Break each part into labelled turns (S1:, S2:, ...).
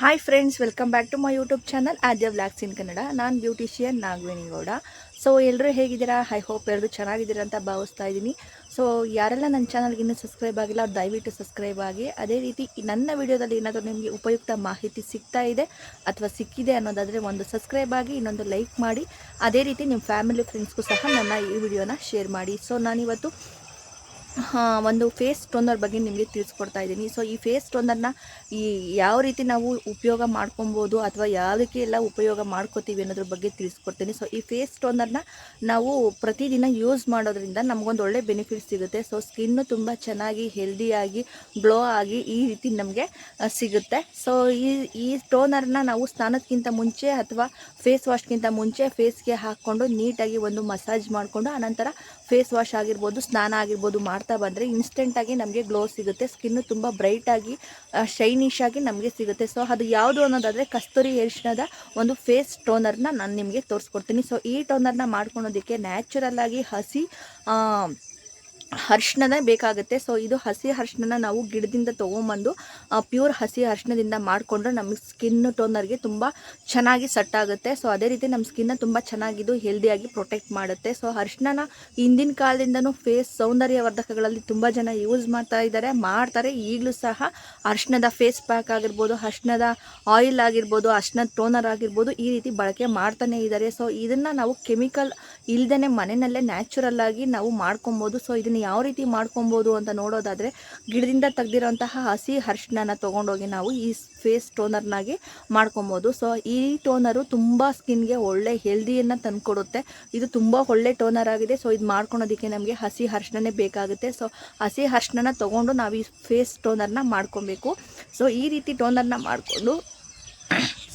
S1: Hi friends welcome back to my YouTube channel Aadya blogs in Kannada ನಾನು beautician Nagaveni Gowda so ಎಲ್ಲರೂ ಹೇಗಿದ್ದೀರಾ? I hope ಎಲ್ಲರೂ ಚೆನ್ನಾಗಿದ್ದೀರಾ ಅಂತ ಭಾವಿಸ್ತಾ ಇದ್ದೀನಿ. ಸೊ ಯಾರೆಲ್ಲ ನನ್ನ ಚಾನಲ್ಗೆ ಇನ್ನೂ ಸಬ್ಸ್ಕ್ರೈಬ್ ಆಗಿಲ್ಲ, ಅವ್ರು ದಯವಿಟ್ಟು ಸಬ್ಸ್ಕ್ರೈಬ್ ಆಗಿ. ಅದೇ ರೀತಿ ನನ್ನ ವಿಡಿಯೋದಲ್ಲಿ ಏನಾದರೂ ನಿಮಗೆ ಉಪಯುಕ್ತ ಮಾಹಿತಿ ಸಿಗ್ತಾ ಇದೆ ಅಥವಾ ಸಿಕ್ಕಿದೆ ಅನ್ನೋದಾದರೆ ಒಂದು ಸಬ್ಸ್ಕ್ರೈಬ್ ಆಗಿ, ಇನ್ನೊಂದು ಲೈಕ್ ಮಾಡಿ. ಅದೇ ರೀತಿ ನಿಮ್ಮ ಫ್ಯಾಮಿಲಿ ಫ್ರೆಂಡ್ಸ್ಗೂ ಸಹ ನನ್ನ ಈ ವಿಡಿಯೋನ ಶೇರ್ ಮಾಡಿ. ಸೊ ನಾನಿವತ್ತು ಒಂದು ಫೇಸ್ ಟೋನರ್ ಬಗ್ಗೆ ನಿಮಗೆ ತಿಳಿಸ್ಕೊಡ್ತಾ ಇದ್ದೀನಿ. ಸೊ ಈ ಫೇಸ್ ಟೋನರ್ನ ಈ ಯಾವ ರೀತಿ ನಾವು ಉಪಯೋಗ ಮಾಡ್ಕೊಬೋದು ಅಥವಾ ಯಾವುದಕ್ಕೆ ಎಲ್ಲ ಉಪಯೋಗ ಮಾಡ್ಕೋತೀವಿ ಅನ್ನೋದ್ರ ಬಗ್ಗೆ ತಿಳಿಸ್ಕೊಡ್ತೀನಿ. ಸೊ ಈ ಫೇಸ್ ಟೋನರ್ನ ನಾವು ಪ್ರತಿದಿನ ಯೂಸ್ ಮಾಡೋದ್ರಿಂದ ನಮಗೊಂದು ಒಳ್ಳೆ ಬೆನಿಫಿಟ್ ಸಿಗುತ್ತೆ. ಸೊ ಸ್ಕಿನ್ನು ತುಂಬ ಚೆನ್ನಾಗಿ ಹೆಲ್ದಿಯಾಗಿ ಗ್ಲೋ ಆಗಿ ಈ ರೀತಿ ನಮಗೆ ಸಿಗುತ್ತೆ. ಸೊ ಈ ಈ ಟೋನರ್ನ ನಾವು ಸ್ನಾನಕ್ಕಿಂತ ಮುಂಚೆ ಅಥವಾ ಫೇಸ್ ವಾಶ್ಗಿಂತ ಮುಂಚೆ ಫೇಸ್ಗೆ ಹಾಕ್ಕೊಂಡು ನೀಟಾಗಿ ಒಂದು ಮಸಾಜ್ ಮಾಡಿಕೊಂಡು ಆನಂತರ ಫೇಸ್ ವಾಶ್ ಆಗಿರ್ಬೋದು, ಸ್ನಾನ ಆಗಿರ್ಬೋದು ಮಾಡ್ತಾ ಬಂದರೆ ಇನ್ಸ್ಟೆಂಟಾಗಿ ನಮಗೆ ಗ್ಲೋ ಸಿಗುತ್ತೆ. ಸ್ಕಿನ್ನು ತುಂಬ ಬ್ರೈಟಾಗಿ ಶೈನಿಶ್ ಆಗಿ ನಮಗೆ ಸಿಗುತ್ತೆ. ಸೊ ಅದು ಯಾವುದು ಅನ್ನೋದಾದರೆ ಕಸ್ತೂರಿ ಅರಿಶಿಣದ ಒಂದು ಫೇಸ್ ಟೋನರ್ನ ನಾನು ನಿಮಗೆ ತೋರಿಸ್ಕೊಡ್ತೀನಿ. ಸೊ ಈ ಟೋನರ್ನ ಮಾಡ್ಕೊಳೋದಕ್ಕೆ ನ್ಯಾಚುರಲ್ಲಾಗಿ ಹಸಿ ಅರ್ಶಿಣನೇ ಬೇಕಾಗುತ್ತೆ. ಸೊ ಇದು ಹಸಿ ಅರ್ಶಿಣನ ನಾವು ಗಿಡದಿಂದ ತೊಗೊಂಬಂದು ಪ್ಯೂರ್ ಹಸಿ ಅರ್ಶಿಣದಿಂದ ಮಾಡಿಕೊಂಡ್ರೆ ನಮಗೆ ಸ್ಕಿನ್ ಟೋನರ್ಗೆ ತುಂಬ ಚೆನ್ನಾಗಿ ಸೆಟ್ ಆಗುತ್ತೆ. ಸೊ ಅದೇ ರೀತಿ ನಮ್ಮ ಸ್ಕಿನ್ನ ತುಂಬ ಚೆನ್ನಾಗಿದ್ದು ಹೆಲ್ದಿಯಾಗಿ ಪ್ರೊಟೆಕ್ಟ್ ಮಾಡುತ್ತೆ. ಸೊ ಅರ್ಶಿಣನ ಹಿಂದಿನ ಕಾಲದಿಂದನೂ ಫೇಸ್ ಸೌಂದರ್ಯವರ್ಧಕಗಳಲ್ಲಿ ತುಂಬ ಜನ ಯೂಸ್ ಮಾಡ್ತಾ ಇದ್ದಾರೆ. ಮಾಡ್ತಾರೆ. ಈಗಲೂ ಸಹ ಅರ್ಶಿಣದ ಫೇಸ್ ಪ್ಯಾಕ್ ಆಗಿರ್ಬೋದು, ಅರ್ಶಿಣದ ಆಯಿಲ್ ಆಗಿರ್ಬೋದು, ಅರ್ಶಿಣದ ಟೋನರ್ ಆಗಿರ್ಬೋದು ಈ ರೀತಿ ಬಳಕೆ ಮಾಡ್ತಾನೆ ಇದ್ದಾರೆ. ಸೊ ಇದನ್ನು ನಾವು ಕೆಮಿಕಲ್ ಇಲ್ದೇ ಮನೆಯಲ್ಲೇ ನ್ಯಾಚುರಲ್ ಆಗಿ ನಾವು ಮಾಡ್ಕೊಬೋದು. ಸೊ ಇದನ್ನು ಯಾವ ರೀತಿ ಮಾಡ್ಕೊಬೋದು ಅಂತ ನೋಡೋದಾದರೆ ಗಿಡದಿಂದ ತೆಗ್ದಿರೋಂತಹ ಹಸಿ ಅರ್ಶಿಣನ ತೊಗೊಂಡೋಗಿ ನಾವು ಈ ಫೇಸ್ ಟೋನರ್ನಾಗಿ ಮಾಡ್ಕೊಬೋದು. ಸೊ ಈ ಟೋನರು ತುಂಬ ಸ್ಕಿನ್ಗೆ ಒಳ್ಳೆ ಹೆಲ್ದಿಯನ್ನು ತಂದುಕೊಡುತ್ತೆ. ಇದು ತುಂಬ ಒಳ್ಳೆ ಟೋನರ್ ಆಗಿದೆ. ಸೊ ಇದು ಮಾಡ್ಕೊಳೋದಕ್ಕೆ ನಮಗೆ ಹಸಿ ಅರ್ಶಿಣನೇ ಬೇಕಾಗುತ್ತೆ. ಸೊ ಹಸಿ ಅರ್ಶಿಣನ ತೊಗೊಂಡು ನಾವು ಈ ಫೇಸ್ ಟೋನರ್ನ ಮಾಡ್ಕೊಬೇಕು. ಸೊ ಈ ರೀತಿ ಟೋನರ್ನ ಮಾಡಿಕೊಂಡು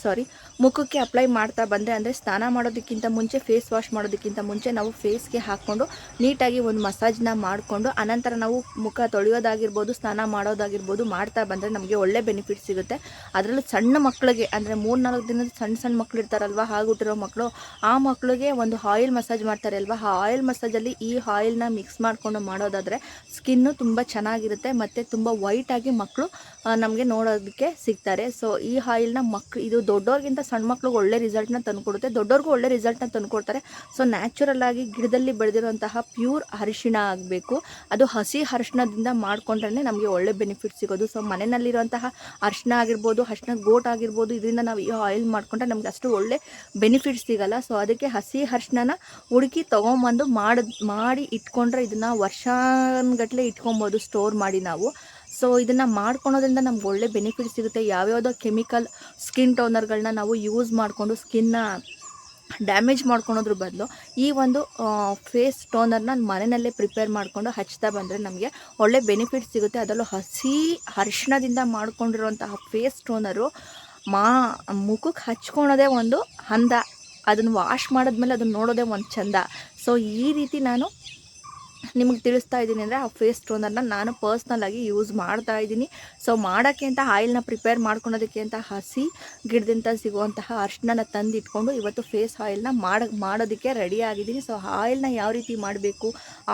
S1: ಸಾರಿ ಮುಖಕ್ಕೆ ಅಪ್ಲೈ ಮಾಡ್ತಾ ಬಂದರೆ ಅಂದರೆ ಸ್ನಾನ ಮಾಡೋದಕ್ಕಿಂತ ಮುಂಚೆ ಫೇಸ್ ವಾಶ್ ಮಾಡೋದಕ್ಕಿಂತ ಮುಂಚೆ ನಾವು ಫೇಸ್ಗೆ ಹಾಕ್ಕೊಂಡು ನೀಟಾಗಿ ಒಂದು ಮಸಾಜ್ನ ಮಾಡಿಕೊಂಡು ಅನಂತರ ನಾವು ಮುಖ ತೊಳೆಯೋದಾಗಿರ್ಬೋದು, ಸ್ನಾನ ಮಾಡೋದಾಗಿರ್ಬೋದು ಮಾಡ್ತಾ ಬಂದರೆ ನಮಗೆ ಒಳ್ಳೆ ಬೆನಿಫಿಟ್ ಸಿಗುತ್ತೆ. ಅದರಲ್ಲೂ ಸಣ್ಣ ಮಕ್ಕಳಿಗೆ ಅಂದರೆ ಮೂರು ನಾಲ್ಕು ದಿನದ ಸಣ್ಣ ಸಣ್ಣ ಮಕ್ಕಳು ಇರ್ತಾರಲ್ವ ಹಾಗುಟ್ಟಿರೋ ಮಕ್ಕಳು ಆ ಮಕ್ಕಳಿಗೆ ಒಂದು ಆಯಿಲ್ ಮಸಾಜ್ ಮಾಡ್ತಾರೆ ಅಲ್ವಾ ಆ ಆಯಿಲ್ ಮಸಾಜಲ್ಲಿ ಈ ಆಯಿಲ್ನ ಮಿಕ್ಸ್ ಮಾಡಿಕೊಂಡು ಮಾಡೋದಾದರೆ ಸ್ಕಿನ್ನು ತುಂಬ ಚೆನ್ನಾಗಿರುತ್ತೆ, ಮತ್ತು ತುಂಬ ವೈಟಾಗಿ ಮಕ್ಕಳು ನಮಗೆ ನೋಡೋದಕ್ಕೆ ಸಿಗ್ತಾರೆ. ಸೊ ಈ ಆಯಿಲ್ನ ಮಕ್ಕಳು ಇದು ದೊಡ್ಡವ್ರಿಗಿಂತ ಸಣ್ಣ ಮಕ್ಳಿಗೆ ಒಳ್ಳೆ ರಿಸಲ್ಟ್ನ ತಂದುಕೊಡುತ್ತೆ. ದೊಡ್ಡವ್ರಿಗೂ ಒಳ್ಳೆ ರಿಸಲ್ಟ್ನ ತಂದುಕೊಡ್ತಾರೆ. ಸೊ ನ್ಯಾಚುರಲ್ ಆಗಿ ಗಿಡದಲ್ಲಿ ಬೆಳೆದಿರುವಂತಹ ಪ್ಯೂರ್ ಅರಿಶಿಣ ಆಗಬೇಕು. ಅದು ಹಸಿ ಅರಿಶಿಣದಿಂದ ಮಾಡ್ಕೊಂಡ್ರೆ ನಮಗೆ ಒಳ್ಳೆ ಬೆನಿಫಿಟ್ ಸಿಗೋದು. ಸೊ ಮನೆಯಲ್ಲಿರುವಂತಹ ಅರಿಶಿಣ ಆಗಿರ್ಬೋದು, ಅರಿಶಿಣ ಗೋಟ್ ಆಗಿರ್ಬೋದು, ಇದರಿಂದ ನಾವು ಈ ಆಯಿಲ್ ಮಾಡ್ಕೊಂಡ್ರೆ ನಮ್ಗೆ ಅಷ್ಟು ಒಳ್ಳೆ ಬೆನಿಫಿಟ್ ಸಿಗಲ್ಲ. ಸೊ ಅದಕ್ಕೆ ಹಸಿ ಅರಿಶಿಣನ ಹುಡುಕಿ ತೊಗೊಂಬಂದು ಮಾಡಿ ಮಾಡಿ ಇಟ್ಕೊಂಡ್ರೆ ಇದನ್ನು ವರ್ಷಾನ್ಗಟ್ಲೆ ಇಟ್ಕೊಬೋದು ಸ್ಟೋರ್ ಮಾಡಿ ನಾವು. ಸೊ ಇದನ್ನು ಮಾಡ್ಕೊಳೋದ್ರಿಂದ ನಮ್ಗೆ ಒಳ್ಳೆ ಬೆನಿಫಿಟ್ ಸಿಗುತ್ತೆ. ಯಾವ್ಯಾವುದೋ ಕೆಮಿಕಲ್ ಸ್ಕಿನ್ ಟೋನರ್ಗಳನ್ನ ನಾವು ಯೂಸ್ ಮಾಡಿಕೊಂಡು ಸ್ಕಿನ್ನ ಡ್ಯಾಮೇಜ್ ಮಾಡ್ಕೊಳೋದ್ರ ಬದಲು ಈ ಒಂದು ಫೇಸ್ ಟೋನರ್ನ ಮನೆಯಲ್ಲೇ ಪ್ರಿಪೇರ್ ಮಾಡಿಕೊಂಡು ಹಚ್ತಾ ಬಂದರೆ ನಮಗೆ ಒಳ್ಳೆ ಬೆನಿಫಿಟ್ ಸಿಗುತ್ತೆ. ಅದರಲ್ಲೂ ಹಸಿ ಅರಿಶಿಣದಿಂದ ಮಾಡ್ಕೊಂಡಿರುವಂತಹ ಫೇಸ್ ಟೋನರು ಮಾ ಮುಖಕ್ಕೆ ಹಚ್ಕೊಳೋದೇ ಒಂದು ಹಂದ. ಅದನ್ನು ವಾಶ್ ಮಾಡಿದ್ಮೇಲೆ ಅದನ್ನು ನೋಡೋದೇ ಒಂದು ಚಂದ. ಸೊ ಈ ರೀತಿ ನಾನು ನಿಮಗೆ ತಿಳಿಸ್ತಾ ಇದ್ದೀನಿ ಅಂದರೆ ಆ ಫೇಸ್ ಟೋನರ್ನ ನಾನು ಪರ್ಸ್ನಲ್ಲಾಗಿ ಯೂಸ್ ಮಾಡ್ತಾ ಇದ್ದೀನಿ. ಸೊ ಮಾಡೋಕ್ಕೆ ಅಂತ ಆಯಿಲ್ನ ಪ್ರಿಪೇರ್ ಮಾಡ್ಕೊಳೋದಕ್ಕೆ ಅಂತ ಹಸಿ ಗಿಡದಿಂದ ಸಿಗುವಂತಹ ಅರ್ಶನ ತಂದು ಇಟ್ಕೊಂಡು ಇವತ್ತು ಫೇಸ್ ಆಯಿಲ್ನ ಮಾಡ, ಮಾಡೋದಕ್ಕೆ ರೆಡಿ ಆಗಿದ್ದೀನಿ. ಸೊ ಆಯಿಲ್ನ ಯಾವ ರೀತಿ ಮಾಡಬೇಕು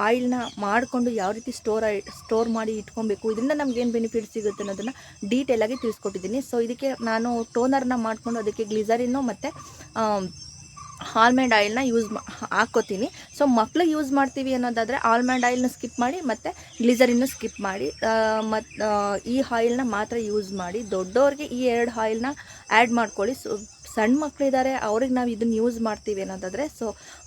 S1: ಆಯಿಲ್ನ ಮಾಡಿಕೊಂಡು ಯಾವ ರೀತಿ ಸ್ಟೋರ್ ಸ್ಟೋರ್ ಮಾಡಿ ಇಟ್ಕೊಬೇಕು, ಇದರಿಂದ ನಮ್ಗೇನು ಬೆನಿಫಿಟ್ ಸಿಗುತ್ತೆ ಅನ್ನೋದನ್ನು ಡೀಟೇಲಾಗಿ ತಿಳಿಸ್ಕೊಟ್ಟಿದ್ದೀನಿ. ಸೊ ಇದಕ್ಕೆ ನಾನು ಟೋನರ್ನ ಮಾಡಿಕೊಂಡು ಅದಕ್ಕೆ ಗ್ಲಿಸರಿನ್ನು ಮತ್ತು ಆಲ್ಮಂಡ್ ಆಯಿಲ್ನ ಯೂಸ್ ಮಾ ಹಾಕ್ಕೋತೀನಿ. ಸೊ ಮಕ್ಳಿಗೆ ಯೂಸ್ ಮಾಡ್ತೀವಿ ಅನ್ನೋದಾದರೆ ಆಲ್ಮಂಡ್ ಆಯಿಲ್ನ ಸ್ಕಿಪ್ ಮಾಡಿ ಮತ್ತು ಗ್ಲಿಸರಿನ್ನು ಸ್ಕಿಪ್ ಮಾಡಿ. ಮತ್ತು ಈ ಆಯಿಲ್ನ ಮಾತ್ರ ಯೂಸ್ ಮಾಡಿ. ದೊಡ್ಡವ್ರಿಗೆ ಈ ಎರಡು ಆಯಿಲ್ನ ಆ್ಯಡ್ ಮಾಡ್ಕೊಳ್ಳಿ. ಸೊ ಸಣ್ಣ ಮಕ್ಕಳಿದ್ದಾರೆ ಅವ್ರಿಗೆ ನಾವು ಇದನ್ನು ಯೂಸ್ ಮಾಡ್ತೀವಿ ಅನ್ನೋದಾದರೆ ಸೊ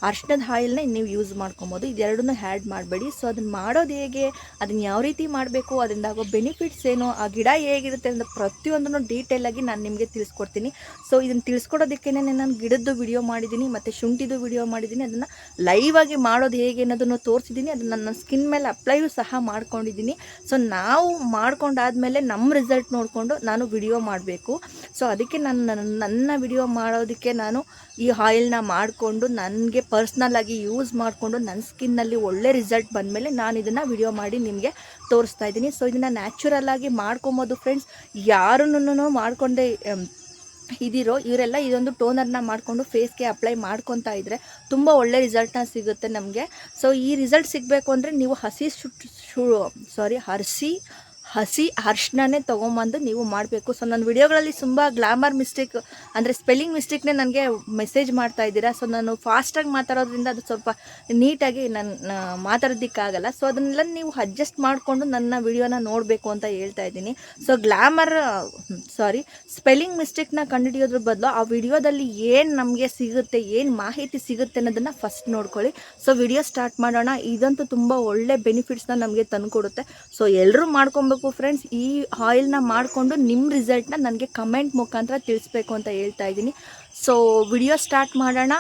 S1: ಅರ್ಶಿಣದ ಆಯಿಲ್ನ ನೀವು ಯೂಸ್ ಮಾಡ್ಕೊಬೋದು. ಇದೆರಡನ್ನೂ ಆ್ಯಡ್ ಮಾಡಬೇಡಿ. ಸೊ ಅದನ್ನು ಮಾಡೋದು ಹೇಗೆ ಅದನ್ನು ಯಾವ ರೀತಿ ಮಾಡಬೇಕು ಅದರಿಂದ ಆಗೋ ಬೆನಿಫಿಟ್ಸ್ ಏನು, ಆ ಗಿಡ ಹೇಗಿರುತ್ತೆ ಅಂತ ಪ್ರತಿಯೊಂದನ್ನು ಡೀಟೇಲಾಗಿ ನಾನು ನಿಮಗೆ ತಿಳಿಸ್ಕೊಡ್ತೀನಿ. ಸೊ ಇದನ್ನು ತಿಳಿಸ್ಕೊಡೋದಕ್ಕೇ ನಾನು ಗಿಡದ್ದು ವಿಡಿಯೋ ಮಾಡಿದ್ದೀನಿ ಮತ್ತು ಶುಂಠಿದು ವಿಡಿಯೋ ಮಾಡಿದ್ದೀನಿ ಅದನ್ನು ಲೈವ್ ಆಗಿ ಮಾಡೋದು ಹೇಗೆ ಅನ್ನೋದನ್ನು ತೋರಿಸಿದ್ದೀನಿ ಅದನ್ನು ನನ್ನ ಸ್ಕಿನ್ ಮೇಲೆ ಅಪ್ಲೈಯೂ ಸಹ ಮಾಡ್ಕೊಂಡಿದ್ದೀನಿ ಸೊ ನಾವು ಮಾಡ್ಕೊಂಡಾದ್ಮೇಲೆ ನಮ್ಮ ರಿಸಲ್ಟ್ ನೋಡಿಕೊಂಡು ನಾನು ವಿಡಿಯೋ ಮಾಡಬೇಕು. ಸೊ ಅದಕ್ಕೆ ನಾನು ನನ್ನ ನನ್ನ ವಿಡಿಯೋ ಮಾಡೋದಕ್ಕೆ ನಾನು ಈ ಆಯಿಲ್ನ ಮಾಡಿಕೊಂಡು ನನಗೆ ಪರ್ಸ್ನಲ್ಲಾಗಿ ಯೂಸ್ ಮಾಡಿಕೊಂಡು ನನ್ನ ಸ್ಕಿನ್ನಲ್ಲಿ ಒಳ್ಳೆ ರಿಸಲ್ಟ್ ಬಂದಮೇಲೆ ನಾನು ಇದನ್ನು ವಿಡಿಯೋ ಮಾಡಿ ನಿಮಗೆ ತೋರಿಸ್ತಾ ಇದ್ದೀನಿ. ಸೊ ಇದನ್ನು ನ್ಯಾಚುರಲ್ಲಾಗಿ ಮಾಡ್ಕೊಬೋದು ಫ್ರೆಂಡ್ಸ್ ಯಾರನ್ನೂ ಮಾಡ್ಕೊಂಡೆ ಇದಿರೋ, ಇವರೆಲ್ಲ ಇದೊಂದು ಟೋನರ್ನ ಮಾಡಿಕೊಂಡು ಫೇಸ್ಗೆ ಅಪ್ಲೈ ಮಾಡ್ಕೊತಾ ಇದ್ದರೆ ತುಂಬ ಒಳ್ಳೆ ರಿಸಲ್ಟ್ನ ಸಿಗುತ್ತೆ ನಮಗೆ. ಸೊ ಈ ರಿಸಲ್ಟ್ ಸಿಗಬೇಕು ಅಂದರೆ ನೀವು ಹಸಿ ಸಾರಿ ಹಸಿ ಹಸಿ ಅರ್ಶನೇ ತೊಗೊಂಬಂದು ನೀವು ಮಾಡಬೇಕು. ಸೊ ನನ್ನ ವಿಡಿಯೋಗಳಲ್ಲಿ ತುಂಬ ಗ್ಲಾಮರ್ ಮಿಸ್ಟೇಕ್ ಅಂದರೆ ಸ್ಪೆಲ್ಲಿಂಗ್ ಮಿಸ್ಟೇಕ್ನೇ ನನಗೆ ಮೆಸೇಜ್ ಮಾಡ್ತಾ ಇದ್ದೀರಾ. ಸೊ ನಾನು ಫಾಸ್ಟಾಗಿ ಮಾತಾಡೋದ್ರಿಂದ ಅದು ಸ್ವಲ್ಪ ನೀಟಾಗಿ ನನ್ನ ಮಾತಾಡೋದಕ್ಕಾಗಲ್ಲ. ಸೊ ಅದನ್ನೆಲ್ಲ ನೀವು ಅಡ್ಜಸ್ಟ್ ಮಾಡಿಕೊಂಡು ನನ್ನ ವಿಡಿಯೋನ ನೋಡಬೇಕು ಅಂತ ಹೇಳ್ತಾ ಇದ್ದೀನಿ. ಸೊ ಗ್ಲಾಮರ್ ಸಾರಿ ಸ್ಪೆಲ್ಲಿಂಗ್ ಮಿಸ್ಟೇಕ್ನ ಕಂಡುಹಿಡಿಯೋದ್ರ ಬದಲು ಆ ವಿಡಿಯೋದಲ್ಲಿ ಏನು ನಮಗೆ ಸಿಗುತ್ತೆ, ಏನು ಮಾಹಿತಿ ಸಿಗುತ್ತೆ ಅನ್ನೋದನ್ನು ಫಸ್ಟ್ ನೋಡ್ಕೊಳ್ಳಿ. ಸೊ ವಿಡಿಯೋ ಸ್ಟಾರ್ಟ್ ಮಾಡೋಣ. ಇದಂತೂ ತುಂಬ ಒಳ್ಳೆ ಬೆನಿಫಿಟ್ಸ್ನ ನಮಗೆ ತಂದುಕೊಡುತ್ತೆ. ಸೊ ಎಲ್ಲರೂ ಮಾಡ್ಕೊಬೇಕು. ಫ್ರೆಂಡ್ಸ್ ಈ ಆಯಿಲ್ನ ಮಾಡಿಕೊಂಡು ನಿಮ್ಮ ರಿಸಲ್ಟ್ನ ನನಗೆ ಕಮೆಂಟ್ ಮುಖಾಂತರ ತಿಳಿಸ್ಬೇಕು ಅಂತ ಹೇಳ್ತಾ ಇದ್ದೀನಿ. ಸೊ ವಿಡಿಯೋ ಸ್ಟಾರ್ಟ್ ಮಾಡೋಣ.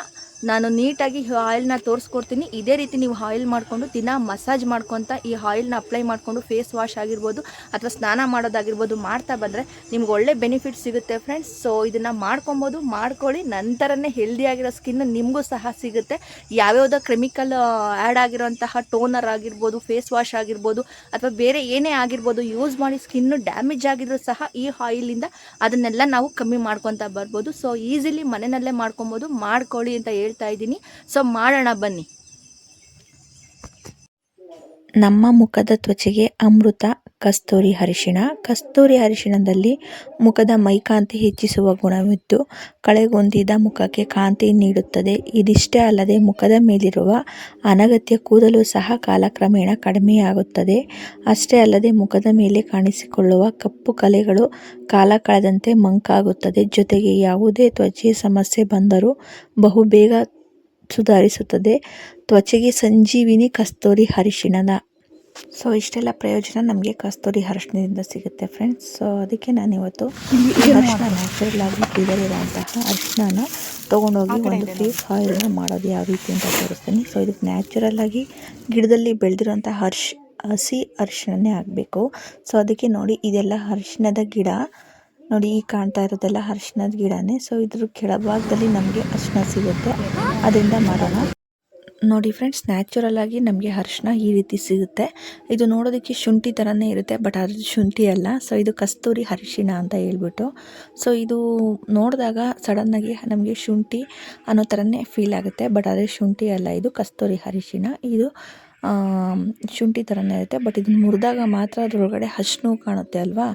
S1: ನಾನು ನೀಟಾಗಿ ಆಯಿಲ್ನ ತೋರಿಸ್ಕೊಡ್ತೀನಿ. ಇದೇ ರೀತಿ ನೀವು ಆಯಿಲ್ ಮಾಡಿಕೊಂಡು ದಿನ ಮಸಾಜ್ ಮಾಡ್ಕೊತ ಈ ಆಯಿಲ್ನ ಅಪ್ಲೈ ಮಾಡಿಕೊಂಡು ಫೇಸ್ ವಾಶ್ ಆಗಿರ್ಬೋದು ಅಥವಾ ಸ್ನಾನ ಮಾಡೋದಾಗಿರ್ಬೋದು ಮಾಡ್ತಾ ಬಂದರೆ ನಿಮ್ಗೆ ಒಳ್ಳೆ ಬೆನಿಫಿಟ್ ಸಿಗುತ್ತೆ ಫ್ರೆಂಡ್ಸ್ ಸೊ ಇದನ್ನು ಮಾಡ್ಕೊಬೋದು, ಮಾಡ್ಕೊಳ್ಳಿ. ನಂತರನೇ ಹೆಲ್ದಿಯಾಗಿರೋ ಸ್ಕಿನ್ ನಿಮಗೂ ಸಹ ಸಿಗುತ್ತೆ. ಯಾವ್ಯಾವುದೋ ಕೆಮಿಕಲ್ ಆ್ಯಡ್ ಆಗಿರೋಂತಹ ಟೋನರ್ ಆಗಿರ್ಬೋದು ಫೇಸ್ ವಾಶ್ ಆಗಿರ್ಬೋದು, ಅಥವಾ ಬೇರೆ ಏನೇ ಆಗಿರ್ಬೋದು ಯೂಸ್ ಮಾಡಿ ಸ್ಕಿನ್ನು ಡ್ಯಾಮೇಜ್ ಆಗಿದ್ರೂ ಸಹ ಈ ಆಯಿಲಿಂದ ಅದನ್ನೆಲ್ಲ ನಾವು ಕಮ್ಮಿ ಮಾಡ್ಕೊತಾ ಬರ್ಬೋದು. ಸೊ ಈಸಿಲಿ ಮನೆಯಲ್ಲೇ ಮಾಡ್ಕೊಬೋದು, ಮಾಡ್ಕೊಳ್ಳಿ ಅಂತ ಹೇಳ್ತಾ ಇದ್ದೀನಿ. ಸೊ ಮಾಡೋಣ ಬನ್ನಿ.
S2: ನಮ್ಮ ಮುಖದ ತ್ವಚೆಗೆ ಅಮೃತ, ಕಸ್ತೂರಿ ಅರಿಶಿಣ. ಕಸ್ತೂರಿ ಅರಿಶಿಣದಲ್ಲಿ ಮುಖದ ಮೈಕಾಂತಿ ಹೆಚ್ಚಿಸುವ ಗುಣವಿದ್ದು, ಕಳೆಗೊಂದಿದ ಮುಖಕ್ಕೆ ಕಾಂತಿ ನೀಡುತ್ತದೆ. ಇದಿಷ್ಟೇ ಅಲ್ಲದೆ ಮುಖದ ಮೇಲಿರುವ ಅನಗತ್ಯ ಕೂದಲು ಸಹ ಕಾಲಕ್ರಮೇಣ ಕಡಿಮೆಯಾಗುತ್ತದೆ. ಅಷ್ಟೇ ಅಲ್ಲದೆ ಮುಖದ ಮೇಲೆ ಕಾಣಿಸಿಕೊಳ್ಳುವ ಕಪ್ಪು ಕಲೆಗಳು ಕಾಲ ಕಳೆದಂತೆ ಮಂಕಾಗುತ್ತದೆ. ಜೊತೆಗೆ ಯಾವುದೇ ತ್ವಚೆ ಸಮಸ್ಯೆ ಬಂದರೂ ಬಹುಬೇಗ ಸುಧಾರಿಸುತ್ತದೆ. ತ್ವಚೆಗೆ ಸಂಜೀವಿನಿ ಕಸ್ತೂರಿ ಅರಿಶಿಣನ ಸೊ ಇಷ್ಟೆಲ್ಲ ಪ್ರಯೋಜನ ನಮಗೆ ಕಸ್ತೂರಿ ಅರಿಶಿಣದಿಂದ ಸಿಗುತ್ತೆ ಫ್ರೆಂಡ್ಸ್ ಸೊ ಅದಕ್ಕೆ ನಾನು ಇವತ್ತು ಅರಿಶಿಣ ನ್ಯಾಚುರಲ್ ಆಗಿ ಗಿಡದಲ್ಲಿರುವಂತಹ ಅರಿಶಿಣನ ತೊಗೊಂಡೋಗಿ ಒಂದು ಫೇಸ್ ಆಯಿಲ್ನ ಮಾಡೋದು ಯಾವ ರೀತಿ ಅಂತ ತೋರಿಸ್ತೀನಿ. ಸೊ ಇದಕ್ಕೆ ನ್ಯಾಚುರಲ್ ಆಗಿ ಗಿಡದಲ್ಲಿ ಬೆಳೆದಿರುವಂಥ ಹರ್ಷ್ ಹಸಿ ಅರಿಶಿಣನೇ ಆಗಬೇಕು. ಸೊ ಅದಕ್ಕೆ ನೋಡಿ ಇದೆಲ್ಲ ಅರಿಶಿಣದ ಗಿಡ. ನೋಡಿ, ಈ ಕಾಣ್ತಾ ಇರೋದೆಲ್ಲ ಅರಿಶಿಣದ ಗಿಡನೇ. ಸೊ ಇದ್ರ ಕೆಳಭಾಗದಲ್ಲಿ ನಮಗೆ ಅರಿಶಿಣ ಸಿಗುತ್ತೆ. ಅದರಿಂದ ಮಾಡೋಣ. ನೋಡಿ ಫ್ರೆಂಡ್ಸ್ ನ್ಯಾಚುರಲ್ ಆಗಿ ನಮಗೆ ಅರಿಶಿಣ ಈ ರೀತಿ ಸಿಗುತ್ತೆ. ಇದು ನೋಡೋದಕ್ಕೆ ಶುಂಠಿ ಥರನೇ ಇರುತ್ತೆ ಬಟ್ ಅದು ಶುಂಠಿ ಅಲ್ಲ. ಸೊ ಇದು ಕಸ್ತೂರಿ ಅರಿಶಿಣ ಅಂತ ಹೇಳ್ಬಿಟ್ಟು. ಸೊ ಇದು ನೋಡಿದಾಗ ಸಡನ್ನಾಗಿ ನಮಗೆ ಶುಂಠಿ ಅನ್ನೋ ಥರನೇ ಫೀಲ್ ಆಗುತ್ತೆ ಬಟ್ ಅದೇ ಶುಂಠಿ ಅಲ್ಲ, ಇದು ಕಸ್ತೂರಿ ಅರಿಶಿಣ. ಇದು ಶುಂಠಿ ಥರನೇ ಇರುತ್ತೆ. ಬಟ್ ಇದನ್ನು ಮುರಿದಾಗ ಮಾತ್ರ ಅದರೊಳಗಡೆ ಹಸ್ನು ಕಾಣುತ್ತೆ ಅಲ್ವಾ?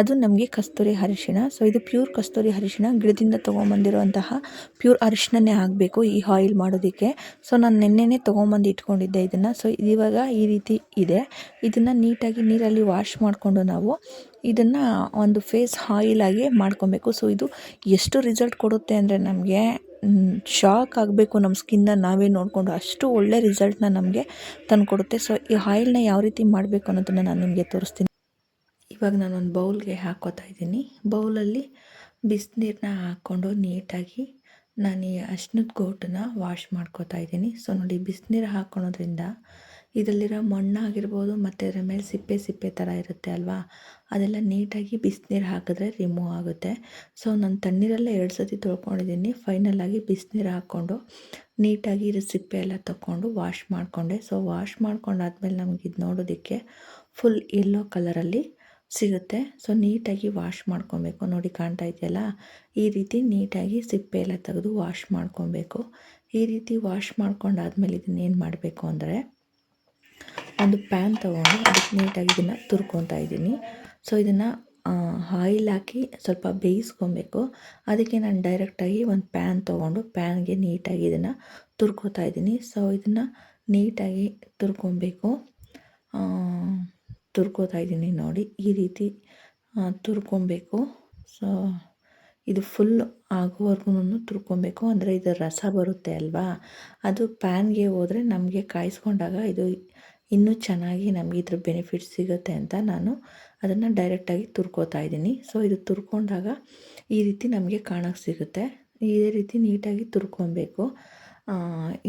S2: ಅದು ನಮಗೆ ಕಸ್ತೂರಿ ಅರಿಶಿಣ. ಸೊ ಇದು ಪ್ಯೂರ್ ಕಸ್ತೂರಿ ಅರಿಶಿಣ. ಗಿಡದಿಂದ ತೊಗೊಂಬಂದಿರುವಂತಹ ಪ್ಯೂರ್ ಅರಿಶಿಣನೇ ಆಗಬೇಕು ಈ ಆಯಿಲ್ ಮಾಡೋದಕ್ಕೆ. ಸೊ ನಾನು ನೆನ್ನೆನೇ ತೊಗೊಂಬಂದು ಇಟ್ಕೊಂಡಿದ್ದೆ ಇದನ್ನು. ಸೊ ಇವಾಗ ಈ ರೀತಿ ಇದೆ. ಇದನ್ನು ನೀಟಾಗಿ ನೀರಲ್ಲಿ ವಾಶ್ ಮಾಡಿಕೊಂಡು ನಾವು ಇದನ್ನು ಒಂದು ಫೇಸ್ ಆಯಿಲಾಗಿ ಮಾಡ್ಕೊಬೇಕು. ಸೊ ಇದು ಎಷ್ಟು ರಿಸಲ್ಟ್ ಕೊಡುತ್ತೆ ಅಂದರೆ ನಮಗೆ ಶಾಕ್ ಆಗಬೇಕು ನಮ್ಮ ಸ್ಕಿನ್ನ ನಾವೇ ನೋಡಿಕೊಂಡು ಅಷ್ಟು ಒಳ್ಳೆ ರಿಸಲ್ಟ್ನ ನಮಗೆ ತಂದುಕೊಡುತ್ತೆ. ಸೊ ಈ ಆಯಿಲ್ನ ಯಾವ ರೀತಿ ಮಾಡಬೇಕು ಅನ್ನೋದನ್ನು ನಾನು ನಿಮಗೆ ತೋರಿಸ್ತೀನಿ. ಇವಾಗ ನಾನೊಂದು ಬೌಲ್ಗೆ ಹಾಕೋತಾ ಇದ್ದೀನಿ. ಬೌಲಲ್ಲಿ ಬಿಸಿನೀರನ್ನ ಹಾಕ್ಕೊಂಡು ನೀಟಾಗಿ ನಾನು ಈ ಅಶ್ನದ ಗೋಟನ್ನ ವಾಶ್ ಮಾಡ್ಕೋತಾ ಇದ್ದೀನಿ. ಸೊ ನೋಡಿ ಬಿಸಿನೀರು ಹಾಕ್ಕೊಳೋದ್ರಿಂದ ಇದರಲ್ಲಿರೋ ಮಣ್ಣಾಗಿರ್ಬೋದು ಮತ್ತು ಅದರ ಮೇಲೆ ಸಿಪ್ಪೆ ಸಿಪ್ಪೆ ಥರ ಇರುತ್ತೆ ಅಲ್ವಾ? ಅದೆಲ್ಲ ನೀಟಾಗಿ ಬಿಸಿನೀರು ಹಾಕಿದ್ರೆ ರಿಮೂವ್ ಆಗುತ್ತೆ. ಸೊ ನಾನು ತಣ್ಣೀರಲ್ಲೇ ಎರಡು ಸತಿ ತೊಳ್ಕೊಂಡಿದ್ದೀನಿ. ಫೈನಲಾಗಿ ಬಿಸಿನೀರು ಹಾಕ್ಕೊಂಡು ನೀಟಾಗಿ ಇರೋ ಸಿಪ್ಪೆ ಎಲ್ಲ ತಗೊಂಡು ವಾಶ್ ಮಾಡಿಕೊಂಡೆ. ಸೊ ವಾಶ್ ಮಾಡ್ಕೊಂಡಾದ್ಮೇಲೆ ನಮಗೆ ಇದು ನೋಡೋದಕ್ಕೆ ಫುಲ್ ಯೆಲ್ಲೋ ಕಲರಲ್ಲಿ ಸಿಗುತ್ತೆ. ಸೊ ನೀಟಾಗಿ ವಾಶ್ ಮಾಡ್ಕೊಬೇಕು. ನೋಡಿ ಕಾಣ್ತಾ ಇದೆಯಲ್ಲ? ಈ ರೀತಿ ನೀಟಾಗಿ ಸಿಪ್ಪೆ ಎಲ್ಲ ತೆಗೆದು ವಾಶ್ ಮಾಡ್ಕೊಬೇಕು. ಈ ರೀತಿ ವಾಶ್ ಮಾಡ್ಕೊಂಡಾದ್ಮೇಲೆ ಇದನ್ನೇನು ಮಾಡಬೇಕು ಅಂದರೆ ಒಂದು ಪ್ಯಾನ್ ತೊಗೊಂಡು ಅದಕ್ಕೆ ನೀಟಾಗಿ ಇದನ್ನು ತುರ್ಕೊತಾ ಇದ್ದೀನಿ. ಸೊ ಇದನ್ನು ಆಯಿಲ್ ಹಾಕಿ ಸ್ವಲ್ಪ ಬೇಯಿಸ್ಕೊಬೇಕು. ಅದಕ್ಕೆ ನಾನು ಡೈರೆಕ್ಟಾಗಿ ಒಂದು ಪ್ಯಾನ್ ತೊಗೊಂಡು ಪ್ಯಾನ್ಗೆ ನೀಟಾಗಿ ಇದನ್ನು ತುರ್ಕೋತಾ ಇದ್ದೀನಿ. ಸೊ ಇದನ್ನು ನೀಟಾಗಿ ತುರ್ಕೊಬೇಕು. ತುರ್ಕೋತಾ ಇದ್ದೀನಿ ನೋಡಿ, ಈ ರೀತಿ ತುರ್ಕೊಬೇಕು. ಸೊ ಇದು ಫುಲ್ ಆಗೋವರೆಗೂ ತುರ್ಕೊಬೇಕು. ಅಂದರೆ ಇದು ರಸ ಬರುತ್ತೆ ಅಲ್ವಾ? ಅದು ಪ್ಯಾನ್ಗೆ ಹೋದರೆ ನಮಗೆ ಕಾಯಿಸ್ಕೊಂಡಾಗ ಇದು ಇನ್ನೂ ಚೆನ್ನಾಗಿ ನಮಗೆ ಇದ್ರ ಬೆನಿಫಿಟ್ ಸಿಗುತ್ತೆ ಅಂತ ನಾನು ಅದನ್ನು ಡೈರೆಕ್ಟಾಗಿ ತುರ್ಕೋತಾ ಇದ್ದೀನಿ. ಸೊ ಇದು ತುರ್ಕೊಂಡಾಗ ಈ ರೀತಿ ನಮಗೆ ಕಾಣೋಕ್ಕೆ ಸಿಗುತ್ತೆ. ಇದೇ ರೀತಿ ನೀಟಾಗಿ ತುರ್ಕೊಬೇಕು.